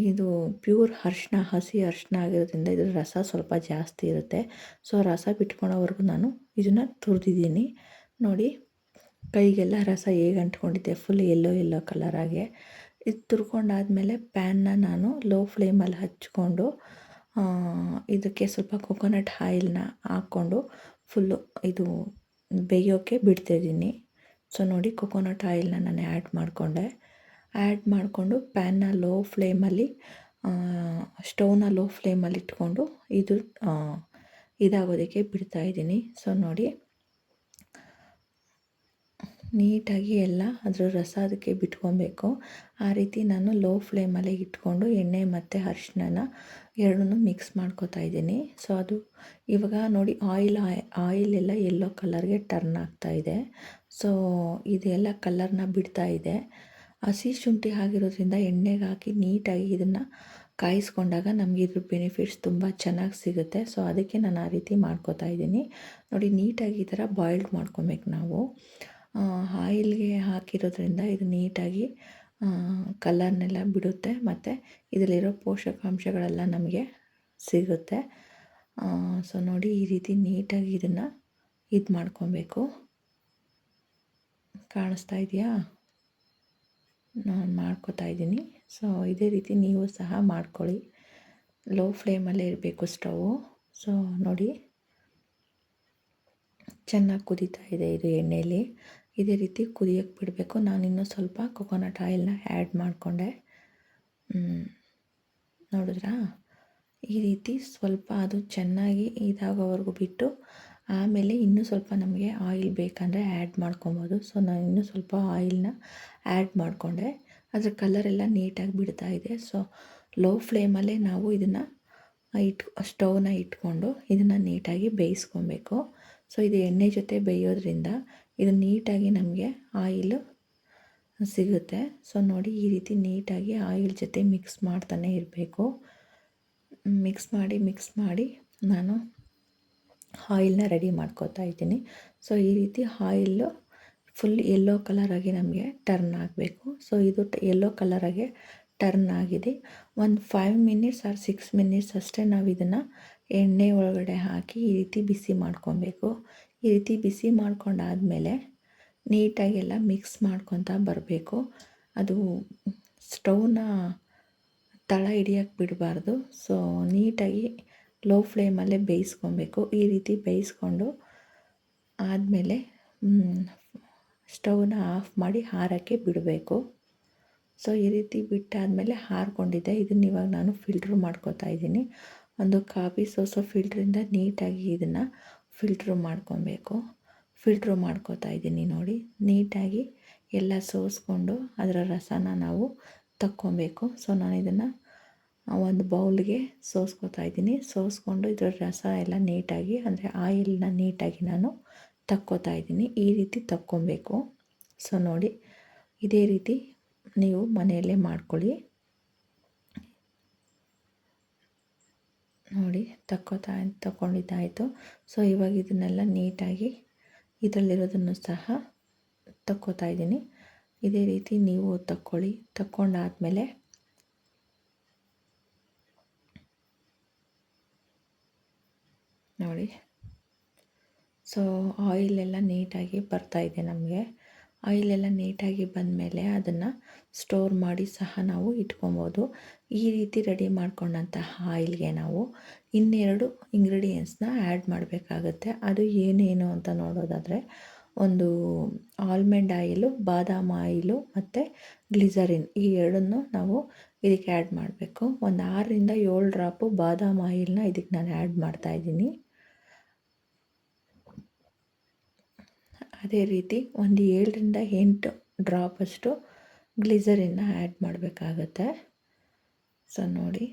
S2: ಇದು ಪ್ಯೂರ್ ಅರ್ಶಿನ ಹಸಿ ಅರಿಶಿನ ಆಗಿರೋದ್ರಿಂದ ಇದರ ರಸ ಸ್ವಲ್ಪ ಜಾಸ್ತಿ ಇರುತ್ತೆ. ಸೊ ರಸ ಬಿಟ್ಕೊಳೋವರೆಗೂ ನಾನು ಇದನ್ನು ತುರಿದಿದ್ದೀನಿ. ನೋಡಿ, ಕೈಗೆಲ್ಲ ರಸ ಹೇಗೆ ಅಂಟ್ಕೊಂಡಿದ್ದೆ ಫುಲ್ ಎಲ್ಲೋ ಎಲ್ಲೋ ಕಲರಾಗೆ ಇದು ತುರ್ಕೊಂಡಾದಮೇಲೆ ಪ್ಯಾನ್ನ ನಾನು ಲೋ ಫ್ಲೇಮಲ್ಲಿ ಹಚ್ಕೊಂಡು ಇದಕ್ಕೆ ಸ್ವಲ್ಪ ಕೊಕೊನಟ್ ಆಯಿಲ್ನ ಹಾಕ್ಕೊಂಡು ಫುಲ್ಲು ಇದು ಬೇಯೋಕ್ಕೆ ಬಿಡ್ತಾಯಿದ್ದೀನಿ ಸೊ ನೋಡಿ ಕೊಕೊನಟ್ ಆಯಿಲ್ನ ನಾನು ಆ್ಯಡ್ ಮಾಡಿಕೊಂಡೆ. ಆ್ಯಡ್ ಮಾಡಿಕೊಂಡು ಪ್ಯಾನ್ನ ಲೋ ಫ್ಲೇಮಲ್ಲಿ ಸ್ಟೌವ್ನ ಲೋ ಫ್ಲೇಮಲ್ಲಿ ಇಟ್ಕೊಂಡು ಇದು ಇದಾಗೋದಕ್ಕೆ ಬಿಡ್ತಾ ಇದ್ದೀನಿ. ಸೊ ನೋಡಿ, ನೀಟಾಗಿ ಎಲ್ಲ ಅದರ ರಸ ಅದಕ್ಕೆ ಬಿಟ್ಕೊಬೇಕು. ಆ ರೀತಿ ನಾನು ಲೋ ಫ್ಲೇಮಲ್ಲೇ ಇಟ್ಕೊಂಡು ಎಣ್ಣೆ ಮತ್ತು ಅರಿಶಿನ ಎರಡನ್ನೂ ಮಿಕ್ಸ್ ಮಾಡ್ಕೊತಾ ಇದ್ದೀನಿ. ಸೊ ಅದು ಇವಾಗ ನೋಡಿ ಆಯಿಲ್ ಆಯಿಲ್ ಎಲ್ಲ ಎಲ್ಲೋ ಕಲರ್ಗೆ ಟರ್ನ್ ಆಗ್ತಾ ಇದೆ. ಸೊ ಇದೆಲ್ಲ ಕಲರ್ನ ಬಿಡ್ತಾ ಇದೆ. ಹಸಿ ಶುಂಠಿ ಆಗಿರೋದ್ರಿಂದ ಎಣ್ಣೆಗೆ ಹಾಕಿ ನೀಟಾಗಿ ಇದನ್ನು ಕಾಯಿಸ್ಕೊಂಡಾಗ ನಮಗೆ ಇದ್ರ ಬೆನಿಫಿಟ್ಸ್ ತುಂಬ ಚೆನ್ನಾಗಿ ಸಿಗುತ್ತೆ. ಸೊ ಅದಕ್ಕೆ ನಾನು ಆ ರೀತಿ ಮಾಡ್ಕೋತಾ ಇದ್ದೀನಿ. ನೋಡಿ ನೀಟಾಗಿ ಈ ಥರ ಬಾಯ್ಲ್ಡ್ ಮಾಡ್ಕೊಬೇಕು ನಾವು. ಆಯಿಲ್ಗೆ ಹಾಕಿರೋದ್ರಿಂದ ಇದು ನೀಟಾಗಿ ಕಲರ್ನೆಲ್ಲ ಬಿಡುತ್ತೆ. ಮತ್ತು ಇದರಲ್ಲಿರೋ ಪೋಷಕಾಂಶಗಳೆಲ್ಲ ನಮಗೆ ಸಿಗುತ್ತೆ. ಸೊ ನೋಡಿ ಈ ರೀತಿ ನೀಟಾಗಿ ಇದನ್ನು ಇದು ಮಾಡ್ಕೊಬೇಕು. ಕಾಣಿಸ್ತಾ ಇದೆಯಾ? ನಾನು ಮಾಡ್ಕೋತಾ ಇದ್ದೀನಿ. ಸೊ ಇದೇ ರೀತಿ ನೀವು ಸಹ ಮಾಡ್ಕೊಳ್ಳಿ. ಲೋ ಫ್ಲೇಮಲ್ಲೇ ಇರಬೇಕು ಸ್ಟವ್. ಸೊ ನೋಡಿ ಚೆನ್ನಾಗಿ ಕುದೀತಾ ಇದೆ ಇದು ಎಣ್ಣೆಯಲ್ಲಿ ಇದೇ ರೀತಿ ಕುದಿಯೋಕ್ಕೆ ಬಿಡಬೇಕು. ನಾನು ಇನ್ನೂ ಸ್ವಲ್ಪ ಕೊಕೊನಟ್ ಆಯಿಲ್ನ ಆ್ಯಡ್ ಮಾಡಿಕೊಂಡೆ. ನೋಡಿದ್ರಾ? ಈ ರೀತಿ ಸ್ವಲ್ಪ ಅದು ಚೆನ್ನಾಗಿ ಇದಾಗೋವರೆಗೂ ಬಿಟ್ಟು ಆಮೇಲೆ ಇನ್ನೂ ಸ್ವಲ್ಪ ನಮಗೆ ಆಯಿಲ್ ಬೇಕಂದರೆ ಆ್ಯಡ್ ಮಾಡ್ಕೊಬೋದು. ಸೊ ನಾನು ಇನ್ನೂ ಸ್ವಲ್ಪ ಆಯಿಲ್ನ ಆ್ಯಡ್ ಮಾಡಿಕೊಂಡೆ. ಅದರ ಕಲರೆಲ್ಲ ನೀಟಾಗಿ ಬಿಡ್ತಾ ಇದೆ. ಸೊ ಲೋ ಫ್ಲೇಮಲ್ಲೇ ನಾವು ಇದನ್ನು ಇಟ್ ಸ್ಟೌವ್ನ ಇಟ್ಕೊಂಡು ಇದನ್ನು ನೀಟಾಗಿ ಬೇಯಿಸ್ಕೊಬೇಕು. ಸೊ ಇದು ಎಣ್ಣೆ ಜೊತೆ ಬೇಯೋದ್ರಿಂದ ಇದು ನೀಟಾಗಿ ನಮಗೆ ಆಯಿಲು ಸಿಗುತ್ತೆ. ಸೊ ನೋಡಿ, ಈ ರೀತಿ ನೀಟಾಗಿ ಆಯಿಲ್ ಜೊತೆ ಮಿಕ್ಸ್ ಮಾಡ್ತಾನೆ ಇರಬೇಕು. ಮಿಕ್ಸ್ ಮಾಡಿ ಮಿಕ್ಸ್ ಮಾಡಿ ನಾನು ಆಯಿಲ್ನ ರೆಡಿ ಮಾಡ್ಕೋತಾ ಇದ್ದೀನಿ. ಸೊ ಈ ರೀತಿ ಆಯಿಲ್ಲು ಫುಲ್ ಯೆಲ್ಲೋ ಕಲರಾಗಿ ನಮಗೆ ಟರ್ನ್ ಆಗಬೇಕು. ಸೊ ಇದು ಯೆಲ್ಲೋ ಕಲರಾಗೆ ಟರ್ನ್ ಆಗಿದೆ. ಒಂದು five minutes or six minutes ಅಷ್ಟೇ ನಾವು ಇದನ್ನು ಎಣ್ಣೆ ಒಳಗಡೆ ಹಾಕಿ ಈ ರೀತಿ ಬಿಸಿ ಮಾಡ್ಕೊಬೇಕು. ಈ ರೀತಿ ಬಿಸಿ ಮಾಡ್ಕೊಂಡಾದಮೇಲೆ ನೀಟಾಗೆಲ್ಲ ಮಿಕ್ಸ್ ಮಾಡ್ಕೊತಾ ಬರಬೇಕು. ಅದು ಸ್ಟೌನ ತಳ ಹಿಡಿಯೋಕ್ಕೆ ಬಿಡಬಾರ್ದು. ಸೊ, ನೀಟಾಗಿ ಲೋ ಫ್ಲೇಮಲ್ಲೇ ಬೇಯಿಸ್ಕೊಬೇಕು. ಈ ರೀತಿ ಬೇಯಿಸ್ಕೊಂಡು ಆದಮೇಲೆ ಸ್ಟೌನ ಆಫ್ ಮಾಡಿ ಹಾರಕ್ಕೆ ಬಿಡಬೇಕು. ಸೊ, ಈ ರೀತಿ ಬಿಟ್ಟಾದಮೇಲೆ ಹಾರ್ಕೊಂಡಿದ್ದೆ. ಇದನ್ನ ಇವಾಗ ನಾನು ಫಿಲ್ಟ್ರ್ ಮಾಡ್ಕೋತಾ ಇದ್ದೀನಿ. ಒಂದು ಕಾಫಿ ಸೋಸೋ ಫಿಲ್ಟ್ರಿಂದ ನೀಟಾಗಿ ಇದನ್ನು ಫಿಲ್ಟ್ರ್ ಮಾಡ್ಕೊಬೇಕು. ಫಿಲ್ಟ್ರು ಮಾಡ್ಕೋತಾ ಇದ್ದೀನಿ ನೋಡಿ. ನೀಟಾಗಿ ಎಲ್ಲ ಸೋಸ್ಕೊಂಡು ಅದರ ರಸನ ನಾವು ತಕ್ಕೊಬೇಕು. ಸೊ ನಾನು ಇದನ್ನು ಒಂದು ಬೌಲ್ಗೆ ಸೋಸ್ಕೋತಾ ಇದ್ದೀನಿ. ಸೋಸ್ಕೊಂಡು ಇದರ ರಸ ಎಲ್ಲ ನೀಟಾಗಿ, ಅಂದರೆ ಆಯಿಲ್ನ ನೀಟಾಗಿ ನಾನು ತಕ್ಕೋತಾ ಇದ್ದೀನಿ. ಈ ರೀತಿ ತಕ್ಕೊಬೇಕು. ಸೊ ನೋಡಿ, ಇದೇ ರೀತಿ ನೀವು ಮನೆಯಲ್ಲೇ ಮಾಡ್ಕೊಳ್ಳಿ. ನೋಡಿ ತಕ್ಕೋತಾ ತಗೊಂಡಿದ್ದಾಯಿತು ಸೊ ಇವಾಗ ಇದನ್ನೆಲ್ಲ ನೀಟಾಗಿ ಇದರಲ್ಲಿರೋದನ್ನು ಸಹ ತಕ್ಕೋತಾ ಇದ್ದೀನಿ. ಇದೇ ರೀತಿ ನೀವು ತಕ್ಕೊಳ್ಳಿ. ತಕ್ಕೊಂಡಾದಮೇಲೆ ನೋಡಿ. ಸೊ ಆಯಿಲೆಲ್ಲ ನೀಟಾಗಿ ಬರ್ತಾಯಿದೆ ನಮಗೆ. ಆಯಿಲೆಲ್ಲ ನೀಟಾಗಿ ಬಂದಮೇಲೆ ಅದನ್ನು ಸ್ಟೋರ್ ಮಾಡಿ ಸಹ ನಾವು ಇಟ್ಕೊಬೋದು. ಈ ರೀತಿ ರೆಡಿ ಮಾಡ್ಕೊಂಡಂತಹ ಆಯಿಲ್ಗೆ ನಾವು ಇನ್ನೆರಡು ಇಂಗ್ರೀಡಿಯೆಂಟ್ಸ್ನ ಆ್ಯಡ್ ಮಾಡಬೇಕಾಗತ್ತೆ. ಅದು ಏನೇನು ಅಂತ ನೋಡೋದಾದರೆ ಒಂದು ಆಲ್ಮಂಡ್ ಆಯಿಲು, ಬಾದಾಮ್ ಆಯಿಲು ಮತ್ತು ಗ್ಲಿಸರಿನ್ ಈ ಎರಡನ್ನು ನಾವು ಇದಕ್ಕೆ ಆ್ಯಡ್ ಮಾಡಬೇಕು. ಒಂದು ಆರರಿಂದ ಏಳು ಡ್ರಾಪು ಬಾದಾಮ್ ಆಯಿಲ್ನ ಇದಕ್ಕೆ ನಾನು ಆ್ಯಡ್ ಮಾಡ್ತಾಯಿದ್ದೀನಿ ಅದೇ ರೀತಿ ಒಂದು ಏಳರಿಂದ ಎಂಟು ಡ್ರಾಪಷ್ಟು ಗ್ಲಿಸರಿನ್ನ ಆ್ಯಡ್ ಮಾಡಬೇಕಾಗತ್ತೆ. ಸೊ, ನೋಡಿ.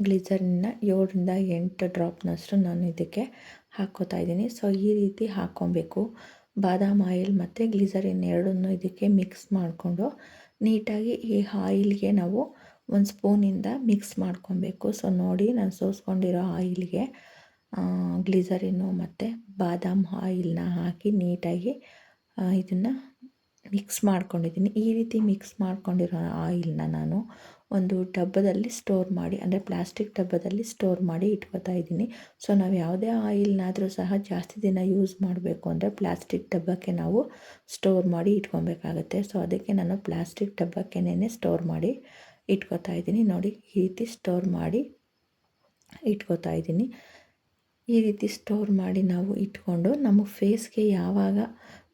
S2: ಗ್ಲಿಸರಿನ್ನ ಏಳರಿಂದ ಎಂಟು ಡ್ರಾಪ್ನಷ್ಟು ನಾನು ಇದಕ್ಕೆ ಹಾಕ್ಕೋತಾ ಇದ್ದೀನಿ. ಸೊ, ಈ ರೀತಿ ಹಾಕ್ಕೊಬೇಕು. ಬಾದಾಮ್ ಆಯಿಲ್ ಮತ್ತು ಗ್ಲಿಸರಿನ್ ಎರಡನ್ನೂ ಇದಕ್ಕೆ ಮಿಕ್ಸ್ ಮಾಡಿಕೊಂಡು ನೀಟಾಗಿ ಈ ಆಯಿಲ್ಗೆ ನಾವು ಒಂದು ಸ್ಪೂನಿಂದ ಮಿಕ್ಸ್ ಮಾಡ್ಕೊಬೇಕು. ಸೊ, ನೋಡಿ, ನಾನು ಸೋಸ್ಕೊಂಡಿರೋ ಆಯಿಲ್ಗೆ ಗ್ಲಿಸರಿನ್ನು ಮತ್ತು ಬಾದಾಮ್ ಆಯಿಲ್ನ ಹಾಕಿ ನೀಟಾಗಿ ಇದನ್ನು ಮಿಕ್ಸ್ ಮಾಡ್ಕೊಂಡಿದ್ದೀನಿ. ಈ ರೀತಿ ಮಿಕ್ಸ್ ಮಾಡ್ಕೊಂಡಿರೋ ಆಯಿಲ್ನ ನಾನು ಒಂದು ಡಬ್ಬದಲ್ಲಿ ಸ್ಟೋರ್ ಮಾಡಿ, ಅಂದರೆ ಪ್ಲಾಸ್ಟಿಕ್ ಡಬ್ಬದಲ್ಲಿ ಸ್ಟೋರ್ ಮಾಡಿ ಇಟ್ಕೋತಾ ಇದ್ದೀನಿ. ಸೊ ನಾವು ಯಾವುದೇ ಆಯಿಲ್ನಾದರೂ ಸಹ ಜಾಸ್ತಿ ದಿನ ಯೂಸ್ ಮಾಡಬೇಕು ಅಂದರೆ ಪ್ಲಾಸ್ಟಿಕ್ ಡಬ್ಬಕ್ಕೆ ನಾವು ಸ್ಟೋರ್ ಮಾಡಿ ಇಟ್ಕೊಬೇಕಾಗತ್ತೆ. ಸೊ ಅದಕ್ಕೆ ನಾನು ಪ್ಲಾಸ್ಟಿಕ್ ಡಬ್ಬಕ್ಕೇನೆ ಸ್ಟೋರ್ ಮಾಡಿ ಇಟ್ಕೋತಾ ಇದ್ದೀನಿ. ನೋಡಿ, ಈ ರೀತಿ ಸ್ಟೋರ್ ಮಾಡಿ ಇಟ್ಕೋತಾ ಇದ್ದೀನಿ. ಈ ರೀತಿ ಸ್ಟೋರ್ ಮಾಡಿ ನಾವು ಇಟ್ಕೊಂಡು ನಮ್ಮ ಫೇಸ್ಗೆ ಯಾವಾಗ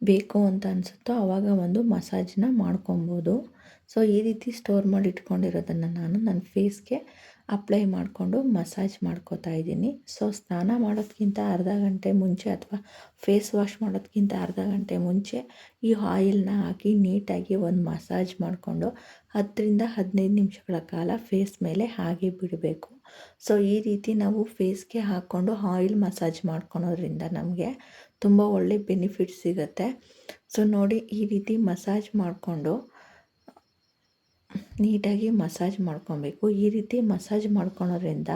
S2: ಬೇಕು ಅಂತ ಅನಿಸುತ್ತೋ ಆವಾಗ ಒಂದು ಮಸಾಜನ್ನ ಮಾಡ್ಕೊಬೋದು. ಸೊ ಈ ರೀತಿ ಸ್ಟೋರ್ ಮಾಡಿ ಇಟ್ಕೊಂಡಿರೋದನ್ನು ನಾನು ನನ್ನ ಫೇಸ್ಗೆ ಅಪ್ಲೈ ಮಾಡಿಕೊಂಡು ಮಸಾಜ್ ಮಾಡ್ಕೋತಾ ಇದ್ದೀನಿ. ಸೊ ಸ್ನಾನ ಮಾಡೋದಕ್ಕಿಂತ ಅರ್ಧ ಗಂಟೆ ಮುಂಚೆ ಅಥವಾ ಫೇಸ್ ವಾಶ್ ಮಾಡೋದಕ್ಕಿಂತ ಅರ್ಧ ಗಂಟೆ ಮುಂಚೆ ಈ ಆಯಿಲ್ನ ಹಾಕಿ ನೀಟಾಗಿ ಒಂದು ಮಸಾಜ್ ಮಾಡಿಕೊಂಡು ಹತ್ತರಿಂದ ಹದಿನೈದು ನಿಮಿಷಗಳ ಕಾಲ ಫೇಸ್ ಮೇಲೆ ಹಾಗೆ ಬಿಡಬೇಕು. ಸೊ ಈ ರೀತಿ ನಾವು ಫೇಸ್ಗೆ ಹಾಕ್ಕೊಂಡು ಆಯಿಲ್ ಮಸಾಜ್ ಮಾಡ್ಕೊಳೋದ್ರಿಂದ ನಮಗೆ ತುಂಬ ಒಳ್ಳೆ ಬೆನಿಫಿಟ್ ಸಿಗುತ್ತೆ. ಸೊ ನೋಡಿ ಈ ರೀತಿ ಮಸಾಜ್ ಮಾಡಿಕೊಂಡು, ನೀಟಾಗಿ ಮಸಾಜ್ ಮಾಡ್ಕೊಬೇಕು. ಈ ರೀತಿ ಮಸಾಜ್ ಮಾಡ್ಕೊಳೋದ್ರಿಂದ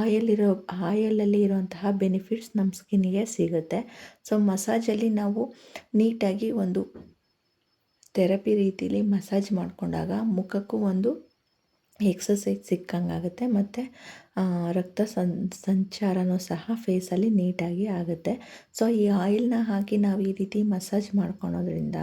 S2: ಆಯಲ್ಲಿರೋ ಆಯಲಲ್ಲಿ ಇರುವಂತಹ ಬೆನಿಫಿಟ್ಸ್ ನಮ್ಮ ಸ್ಕಿನ್ನಿಗೆ ಸಿಗುತ್ತೆ. ಸೊ ಮಸಾಜಲ್ಲಿ ನಾವು ನೀಟಾಗಿ ಒಂದು ಥೆರಪಿ ರೀತಿಲಿ ಮಸಾಜ್ ಮಾಡಿಕೊಂಡಾಗ ಮುಖಕ್ಕೂ ಒಂದು ಎಕ್ಸಸೈಸ್ ಸಿಕ್ಕಂಗಾಗುತ್ತೆ ಮತ್ತು ರಕ್ತ ಸಂ, ಸಂಚಾರನೂ ಸಹ ಫೇಸಲ್ಲಿ ನೀಟಾಗಿ ಆಗುತ್ತೆ. ಸೊ, ಈ ಆಯಿಲ್ನ ಹಾಕಿ ನಾವು ಈ ರೀತಿ ಮಸಾಜ್ ಮಾಡ್ಕೊಳೋದ್ರಿಂದ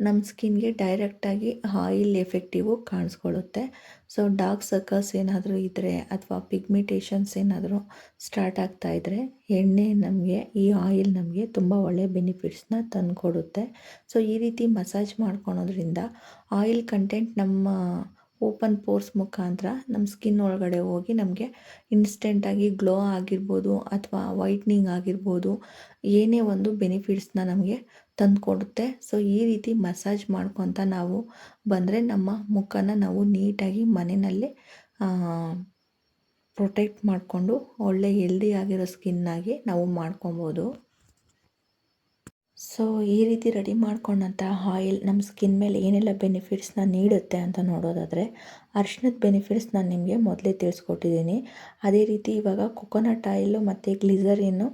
S2: ನಮ್ಮ ಸ್ಕಿನ್ಗೆ ಡೈರೆಕ್ಟಾಗಿ ಆಯಿಲ್ ಎಫೆಕ್ಟಿವು ಕಾಣಿಸ್ಕೊಳ್ಳುತ್ತೆ. ಸೊ, ಡಾರ್ಕ್ ಸರ್ಕಲ್ಸ್ ಏನಾದರೂ ಇದ್ದರೆ ಅಥವಾ ಪಿಗ್ಮಿಟೇಷನ್ಸ್ ಏನಾದರೂ ಸ್ಟಾರ್ಟ್ ಆಗ್ತಾ ಇದ್ದರೆ ಎಣ್ಣೆ ನಮಗೆ, ಈ ಆಯಿಲ್ ನಮಗೆ ತುಂಬ ಒಳ್ಳೆಯ ಬೆನಿಫಿಟ್ಸ್ನ ತಂದುಕೊಡುತ್ತೆ. ಸೊ, ಈ ರೀತಿ ಮಸಾಜ್ ಮಾಡ್ಕೊಳೋದ್ರಿಂದ ಆಯಿಲ್ ಕಂಟೆಂಟ್ ನಮ್ಮ ಓಪನ್ ಪೋರ್ಸ್ ಮುಖಾಂತರ ನಮ್ಮ ಸ್ಕಿನ್ ಒಳಗಡೆ ಹೋಗಿ ನಮಗೆ ಇನ್ಸ್ಟೆಂಟಾಗಿ ಗ್ಲೋ ಆಗಿರ್ಬೋದು ಅಥವಾ ವೈಟ್ನಿಂಗ್ ಆಗಿರ್ಬೋದು ಏನೇ ಒಂದು ಬೆನಿಫಿಟ್ಸ್ನ ನಮಗೆ ತಂದುಕೊಡುತ್ತೆ ಸೊ ಈ ರೀತಿ ಮಸಾಜ್ ಮಾಡ್ಕೊತ ನಾವು ಬಂದರೆ ನಮ್ಮ ಮುಖನ ನಾವು ನೀಟಾಗಿ ಮನೆಯಲ್ಲೇ ಪ್ರೊಟೆಕ್ಟ್ ಮಾಡಿಕೊಂಡು ಒಳ್ಳೆ ಹೆಲ್ದಿ ಆಗಿರೋ ಸ್ಕಿನ್ನಾಗಿ ನಾವು ಮಾಡ್ಕೊಬೋದು. ಸೊ ಈ ರೀತಿ ರೆಡಿ ಮಾಡ್ಕೊಂಡಂಥ ಆಯಿಲ್ ನಮ್ಮ ಸ್ಕಿನ್ ಮೇಲೆ ಏನೆಲ್ಲ ಬೆನಿಫಿಟ್ಸ್ನ ನೀಡುತ್ತೆ ಅಂತ ನೋಡೋದಾದರೆ ಅರ್ಶಿನದ ಬೆನಿಫಿಟ್ಸ್ ನಾನು ನಿಮಗೆ ಮೊದಲೇ ತಿಳಿಸ್ಕೊಟ್ಟಿದ್ದೀನಿ. ಅದೇ ರೀತಿ ಇವಾಗ ಕೊಕೊನಟ್ ಆಯಿಲು ಮತ್ತು ಗ್ಲಿಸರಿನ್ನು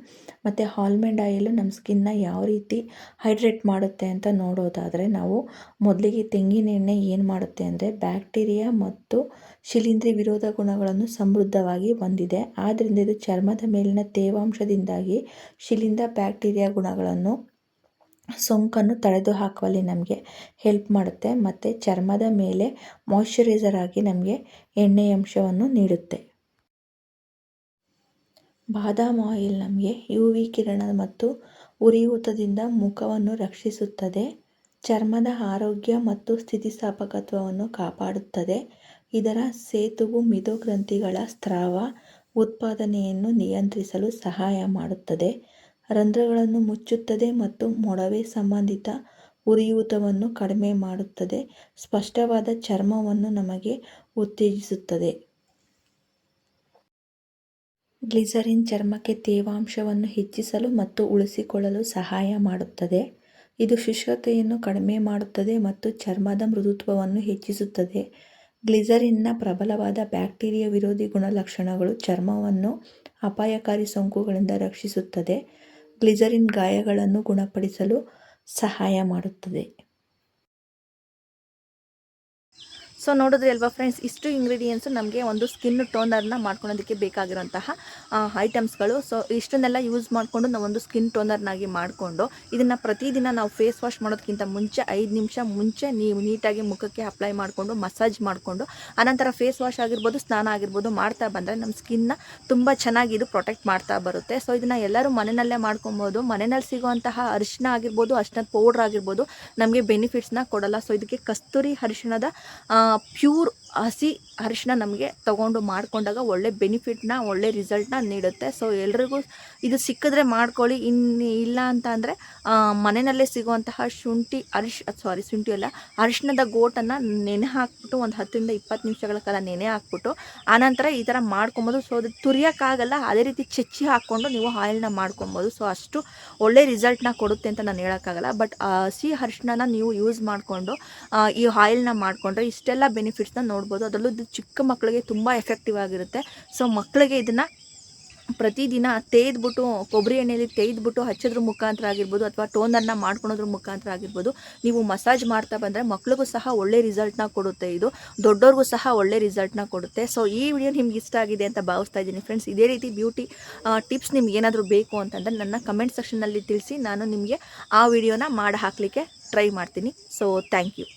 S2: ಮತ್ತು ಆಲ್ಮಂಡ್ ಆಯಿಲು ನಮ್ಮ ಸ್ಕಿನ್ನ ಯಾವ ರೀತಿ ಹೈಡ್ರೇಟ್ ಮಾಡುತ್ತೆ ಅಂತ ನೋಡೋದಾದರೆ, ನಾವು ಮೊದಲಿಗೆ ತೆಂಗಿನ ಎಣ್ಣೆ ಏನು ಮಾಡುತ್ತೆ ಅಂದರೆ ಬ್ಯಾಕ್ಟೀರಿಯಾ ಮತ್ತು ಶಿಲೀಂಧ್ರ ವಿರೋಧ ಗುಣಗಳನ್ನು ಸಮೃದ್ಧವಾಗಿ ಹೊಂದಿದೆ. ಆದ್ದರಿಂದ ಇದು ಚರ್ಮದ ಮೇಲಿನ ತೇವಾಂಶದಿಂದಾಗಿ ಶಿಲೀಂಧ್ರ ಬ್ಯಾಕ್ಟೀರಿಯಾ ಗುಣಗಳನ್ನು ಸೋಂಕನ್ನು ತಡೆದು ಹಾಕುವಲ್ಲಿ ನಮಗೆ ಹೆಲ್ಪ್ ಮಾಡುತ್ತೆ ಮತ್ತು ಚರ್ಮದ ಮೇಲೆ ಮಾಯಶ್ಚರೈಸರ್ ಆಗಿ ನಮಗೆ ಎಣ್ಣೆಯ ಅಂಶವನ್ನು ನೀಡುತ್ತೆ. ಬಾದಾಮ್ ಆಯಿಲ್ ನಮಗೆ ಯು ವಿ ಕಿರಣ ಮತ್ತು ಉರಿಯೂತದಿಂದ ಮುಖವನ್ನು ರಕ್ಷಿಸುತ್ತದೆ. ಚರ್ಮದ ಆರೋಗ್ಯ ಮತ್ತು ಸ್ಥಿತಿಸ್ಥಾಪಕತ್ವವನ್ನು ಕಾಪಾಡುತ್ತದೆ. ಇದರ ಸೇತುವು ಮಿದೋಗ್ರಂಥಿಗಳ ಸ್ರಾವ ಉತ್ಪಾದನೆಯನ್ನು ನಿಯಂತ್ರಿಸಲು ಸಹಾಯ ಮಾಡುತ್ತದೆ. ರಂಧ್ರಗಳನ್ನು ಮುಚ್ಚುತ್ತದೆ ಮತ್ತು ಮೊಡವೆ ಸಂಬಂಧಿತ ಉರಿಯೂತವನ್ನು ಕಡಿಮೆ ಮಾಡುತ್ತದೆ. ಸ್ಪಷ್ಟವಾದ ಚರ್ಮವನ್ನು ನಮಗೆ ಉತ್ತೇಜಿಸುತ್ತದೆ. ಗ್ಲಿಸರಿನ್ ಚರ್ಮಕ್ಕೆ ತೇವಾಂಶವನ್ನು ಹೆಚ್ಚಿಸಲು ಮತ್ತು ಉಳಿಸಿಕೊಳ್ಳಲು ಸಹಾಯ ಮಾಡುತ್ತದೆ. ಇದು ಶುಷ್ಕತೆಯನ್ನು ಕಡಿಮೆ ಮಾಡುತ್ತದೆ ಮತ್ತು ಚರ್ಮದ ಮೃದುತ್ವವನ್ನು ಹೆಚ್ಚಿಸುತ್ತದೆ. ಗ್ಲಿಸರಿನ್ನ ಪ್ರಬಲವಾದ ಬ್ಯಾಕ್ಟೀರಿಯಾ ವಿರೋಧಿ ಗುಣಲಕ್ಷಣಗಳು ಚರ್ಮವನ್ನು ಅಪಾಯಕಾರಿ ಸೋಂಕುಗಳಿಂದ ರಕ್ಷಿಸುತ್ತದೆ. ಗ್ಲಿಸರಿನ್ ಗಾಯಗಳನ್ನು ಗುಣಪಡಿಸಲು ಸಹಾಯ ಮಾಡುತ್ತದೆ.
S1: ಸೊ ನೋಡಿದ್ರೆ ಅಲ್ವಾ ಫ್ರೆಂಡ್ಸ್ ಇಷ್ಟು ಇಂಗ್ರೀಡಿಯೆಂಟ್ಸು ನಮಗೆ ಒಂದು ಸ್ಕಿನ್ ಟೋನರ್ನ ಮಾಡ್ಕೊಳೋದಕ್ಕೆ ಬೇಕಾಗಿರುವಂತಹ ಐಟಮ್ಸ್ಗಳು ಸೊ ಇಷ್ಟನ್ನೆಲ್ಲ ಯೂಸ್ ಮಾಡಿಕೊಂಡು ನಾವು ಒಂದು ಸ್ಕಿನ್ ಟೋನರ್ನಾಗಿ ಮಾಡಿಕೊಂಡು, ಇದನ್ನು ಪ್ರತಿದಿನ ನಾವು ಫೇಸ್ ವಾಶ್ ಮಾಡೋದಕ್ಕಿಂತ ಮುಂಚೆ ಐದು ನಿಮಿಷ ಮುಂಚೆ ನೀವು ನೀಟಾಗಿ ಮುಖಕ್ಕೆ ಅಪ್ಲೈ ಮಾಡಿಕೊಂಡು ಮಸಾಜ್ ಮಾಡಿಕೊಂಡು, ಆನಂತರ ಫೇಸ್ ವಾಶ್ ಆಗಿರ್ಬೋದು, ಸ್ನಾನ ಆಗಿರ್ಬೋದು ಮಾಡ್ತಾ ಬಂದರೆ ನಮ್ಮ ಸ್ಕಿನ್ನ ತುಂಬ ಚೆನ್ನಾಗಿ ಇದು ಪ್ರೊಟೆಕ್ಟ್ ಮಾಡ್ತಾ ಬರುತ್ತೆ. ಸೊ ಇದನ್ನು ಎಲ್ಲರೂ ಮನೆಯಲ್ಲೇ ಮಾಡ್ಕೊಬೋದು. ಮನೆಯಲ್ಲಿ ಸಿಗುವಂತಹ ಅರಿಶಿನ ಆಗಿರ್ಬೋದು ಅರಿಶಿನ ಪೌಡ್ರ್ ಆಗಿರ್ಬೋದು, ನಮಗೆ ಬೆನಿಫಿಟ್ಸ್ನ ಕೊಡಲ್ಲ. ಸೊ ಇದಕ್ಕೆ ಕಸ್ತೂರಿ ಅರಿಶಿಣದ ಪ್ಯೂರ್ ಹಸಿ ಅರಿಶಿನ ನಮಗೆ ತೊಗೊಂಡು ಮಾಡಿಕೊಂಡಾಗ ಒಳ್ಳೆ ಬೆನಿಫಿಟ್ನ, ಒಳ್ಳೆ ರಿಸಲ್ಟ್ನ ನೀಡುತ್ತೆ. ಸೊ ಎಲ್ರಿಗೂ ಇದು ಸಿಕ್ಕಿದ್ರೆ ಮಾಡ್ಕೊಳ್ಳಿ. ಇನ್ನು ಇಲ್ಲ ಅಂತ ಅಂದರೆ ಮನೆಯಲ್ಲೇ ಸಿಗುವಂತಹ ಶುಂಠಿ ಅರಿಶ್ ಸಾರಿ ಶುಂಠಿ ಅಲ್ಲ ಅರಿಶಿನದ ಗೋಟನ್ನು ನೆನೆ ಹಾಕ್ಬಿಟ್ಟು ಒಂದು ಹತ್ತರಿಂದ ಇಪ್ಪತ್ತು ನಿಮಿಷಗಳ ಕಾಲ ನೆನೆ ಹಾಕ್ಬಿಟ್ಟು, ಆನಂತರ ಈ ಥರ ಮಾಡ್ಕೊಬೋದು. ಸೊ ಅದು ತುರಿಯೋಕ್ಕಾಗಲ್ಲ ಅದೇ ರೀತಿ ಚೆಚ್ಚಿ ಹಾಕ್ಕೊಂಡು ನೀವು ಆಯಿಲ್ನ ಮಾಡ್ಕೊಬೋದು. ಸೊ ಅಷ್ಟು ಒಳ್ಳೆ ರಿಸಲ್ಟ್ನ ಕೊಡುತ್ತೆ ಅಂತ ನಾನು ಹೇಳೋಕ್ಕಾಗಲ್ಲ. ಬಟ್ ಹಸಿ ಅರಿಶಿನ ನೀವು ಯೂಸ್ ಮಾಡಿಕೊಂಡು ಈ ಆಯಿಲ್ನ ಮಾಡಿಕೊಂಡ್ರೆ ಇಷ್ಟೆಲ್ಲ ಬೆನಿಫಿಟ್ಸ್ನ ನೋಡ್ಬೋದು. ಅದರಲ್ಲೂ ಇದು ಚಿಕ್ಕ ಮಕ್ಕಳಿಗೆ ತುಂಬ ಎಫೆಕ್ಟಿವ್ ಆಗಿರುತ್ತೆ. ಸೊ ಮಕ್ಕಳಿಗೆ ಇದನ್ನು ಪ್ರತಿದಿನ ತೇದ್ಬಿಟ್ಟು ಕೊಬ್ಬರಿ ಎಣ್ಣೆಯಲ್ಲಿ ತೇದ್ಬಿಟ್ಟು ಹಚ್ಚೋದ್ರ ಮುಖಾಂತರ ಆಗಿರ್ಬೋದು ಅಥವಾ ಟೋನರ್ನ ಮಾಡ್ಕೊಳೋದ್ರ ಮುಖಾಂತರ ಆಗಿರ್ಬೋದು, ನೀವು ಮಸಾಜ್ ಮಾಡ್ತಾ ಬಂದರೆ ಮಕ್ಳಿಗೂ ಸಹ ಒಳ್ಳೆ ರಿಸಲ್ಟ್ನ ಕೊಡುತ್ತೆ ಇದು. ದೊಡ್ಡವ್ರಿಗೂ ಸಹ ಒಳ್ಳೆ ರಿಸಲ್ಟ್ನ ಕೊಡುತ್ತೆ. ಸೊ ಈ ವಿಡಿಯೋ ನಿಮ್ಗೆ ಇಷ್ಟ ಆಗಿದೆ ಅಂತ ಭಾವಿಸ್ತಾ ಇದ್ದೀನಿ ಫ್ರೆಂಡ್ಸ್ ಇದೇ ರೀತಿ ಬ್ಯೂಟಿ ಟಿಪ್ಸ್ ನಿಮ್ಗೆ ಏನಾದರೂ ಬೇಕು ಅಂತಂದರೆ ನನ್ನ ಕಮೆಂಟ್ ಸೆಕ್ಷನ್ನಲ್ಲಿ ತಿಳಿಸಿ, ನಾನು ನಿಮಗೆ ಆ ವಿಡಿಯೋನ ಮಾಡಿ ಹಾಕಲಿಕ್ಕೆ ಟ್ರೈ ಮಾಡ್ತೀನಿ. So thank you